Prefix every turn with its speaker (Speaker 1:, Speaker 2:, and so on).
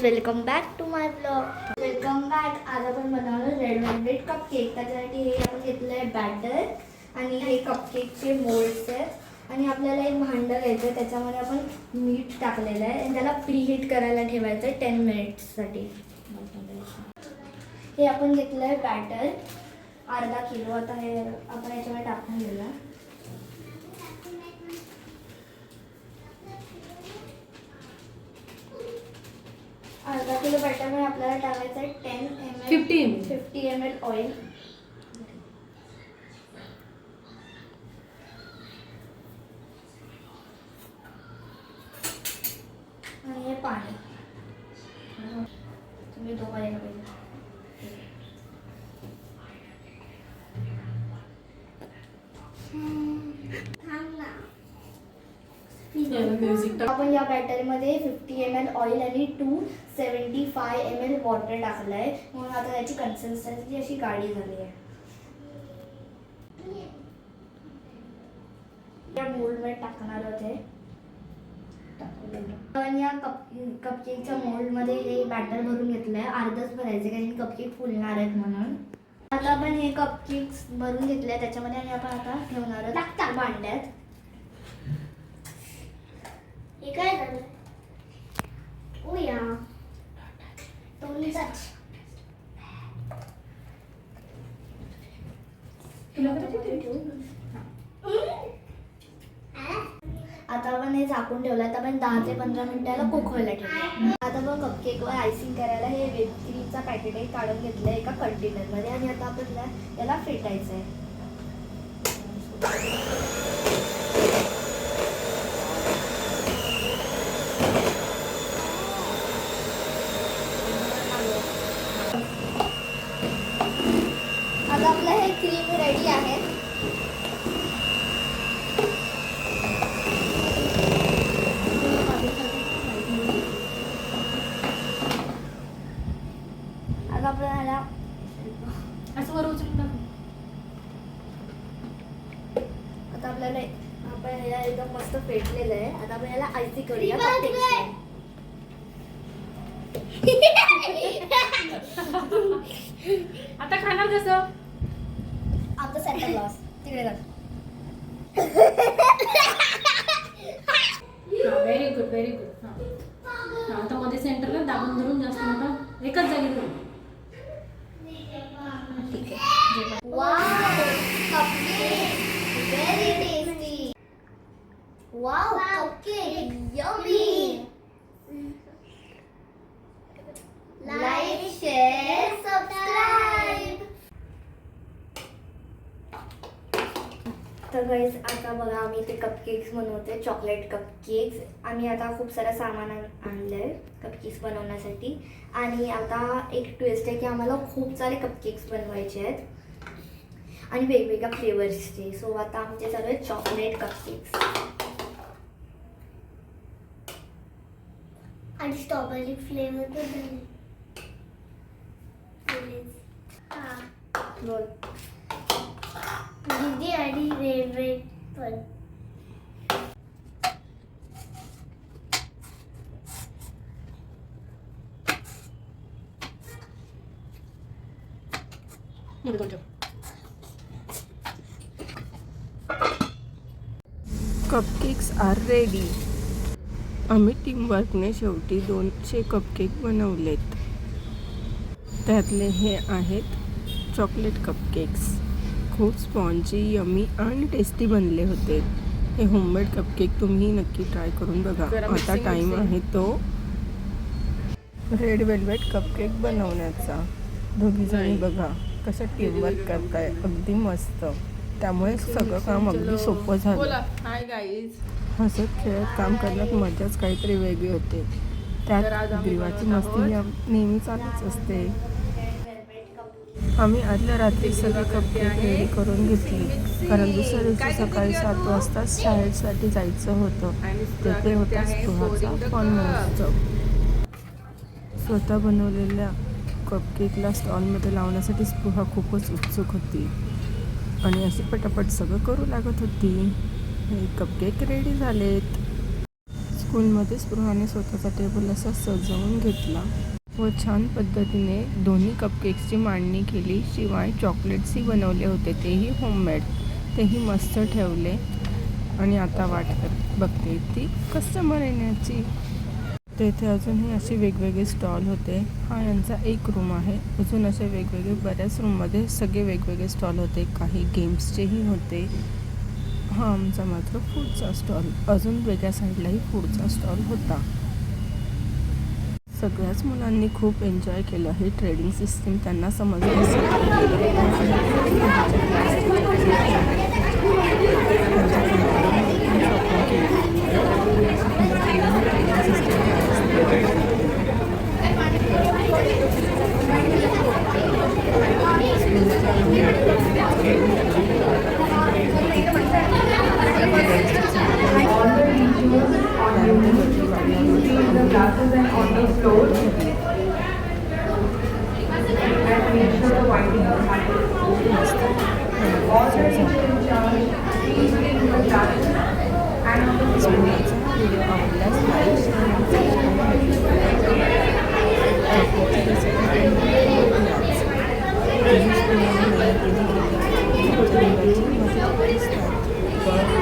Speaker 1: Guys welcome back to my blog welcome back आज आपण बनवलं रेड वेल्वेट कप केक त्याच्यासाठी हे आपण घेतलं आहे बॅटर आणि हे कपकेकचे मोल्ड्स आहेत. आणि आपल्याला एक भांडं घ्यायचं आहे. त्याच्यामध्ये आपण मीठ टाकलेलं आहे. आणि त्याला प्रीहीट करायला ठेवायचं आहे टेन मिनिट्ससाठी हे आपण घेतलं आहे बॅटर अर्धा किलो. आता हे आपण याच्यामध्ये टाकून दिलं किलो बॅटरमध्ये आपल्याला टाकायचं आहे ten M L
Speaker 2: fifteen
Speaker 1: fifty M L oil आणि हे पाणी. तुम्ही दोघं आपण या बॅटरीमध्ये फिफ्टी एम एल ऑइल आणि two seventy five M L water टाकलं आहे म्हणून आता त्याची कन्सिस्टन्सी अशी गाढी झाली आहे. मोल्डमध्ये टाकणार होते. आपण या कप कपकेकच्या मोल्डमध्ये हे बॅटर भरून घेतलं आहे अर्धच भरायचं कारण कपकेक फुलणार आहेत म्हणून. आता आपण हे कपकेक्स भरून घेतले त्याच्यामध्ये आणि आपण आता ठेवणार आहोत भांड्यात. हे काय झालं? ओ या? आता आपण हे झाकून ठेवलं. आता आपण दहा ते पंधरा मिनिटाला कुक व्हायला ठेवलं आता आपण कपकेकवर आयसिंग करायला हे व्हिप क्रीमचा पॅकेट एक काढून घेतलं एका कंटेनरमध्ये आणि आता आपल्याला याला फेटायचं आहे आता आपलं हे क्रीम रेडी आहे आता आपल्याला
Speaker 2: असं वर उचलून टाक.
Speaker 1: आता आपल्याला आपण याला एकदम मस्त फेटलेलं आहे. आता आपण याला आयसी करूया.
Speaker 2: आता खाणार कसं?
Speaker 1: आमचा सेंटर लॉस तिकडे जा.
Speaker 2: व्हेरी गुड व्हेरी गुड आता मध्ये सेंटरला दाबून धरून जास्त मोठा एकच जागी धरून
Speaker 1: ठीक आहे wow cupcake very tasty wow cupcake yummy like share subscribe तर गाईज आता बघा आम्ही ते कपकेक्स बनवते चॉकलेट कपकेक्स आम्ही आता खूप सारं सामान आण- आणलंय कपकेक्स बनवण्यासाठी. आणि आता एक ट्विस्ट आहे की आम्हाला खूप सारे कपकेक्स बनवायचे आहेत. आणि वेगवेगळ्या फ्लेवर्सचे सो आता आमचे चालू आहेत चॉकलेट कपकेक्स
Speaker 3: आणि स्ट्रॉबेरी फ्लेवर पण
Speaker 1: बोल
Speaker 3: दीदी आणि रेड रेड पण
Speaker 2: दोन.
Speaker 4: कपकेक्स आर रेडी आम्ही टीमवर्कने शेवटी दोनशे कपकेक बनवलेत. त्यातले हे आहेत चॉकलेट कपकेक्स खूप स्पॉन्जी यमी आणि टेस्टी बनले होते. हे होममेड कपकेक तुम्ही नक्की ट्राय करून बघा. आता टाईम. आहे तो रेड वेल्वेट कपकेक बनवण्याचा. दोघीजणी बघा कसं टीमवर्क करताय. अगदी मस्त. त्यामुळे सगळं काम अगदी सोपं झालं.
Speaker 2: बोला. हाय गाईज
Speaker 4: हसत खेळत काम करण्यात मजाच काहीतरी वेगळी होते. त्यात देवाची मस्ती नेहमी चालूच असते. आम्ही आदल्या रात्री सगळे कपकेक रेडी करून घेतली. कारण दुसऱ्या दिवशी सकाळी सात वाजता शाळेसाठी जायचं होतं. तेथे होता स्पृहाचा फॉन महोत्सव स्वतः बनवलेल्या कपकेकला स्टॉलमध्ये लावण्यासाठी स्पृहा खूपच उत्सुक होती. आणि असे पटापट सगळं करू लागत होती. हे कपकेक रेडी झालेत. स्कूलमध्ये स्पृहाने स्वतःचा टेबल असा सजवून घेतला. व छान पद्धतीने दोन्ही कपकेक्सची मांडणी केली. शिवाय चॉकलेट्सही बनवले होते. तेही होममेड तेही मस्त ठेवले. आणि आता वाट बघते. ती कस्टमर येण्याची. तेथे अजूनही असे वेगवेगळे स्टॉल होते. हा यांचा एक रूम आहे. अजून असे वेगवेगळे बऱ्याच रूममध्ये सगळे वेगवेगळे स्टॉल होते. काही गेम्सचेही होते. हा आमचा मात्र फूडचा स्टॉल अजून वेगळ्या साईडलाही फूडचा स्टॉल होता. सगळ्याच मुलांनी खूप एन्जॉय केलं. हे ट्रेडिंग सिस्टीम त्यांना समजली
Speaker 5: glasses and on the floor. And make sure the wiping is happening. All the teachers in charge, please bring your glasses and on the floor.
Speaker 4: Thank you.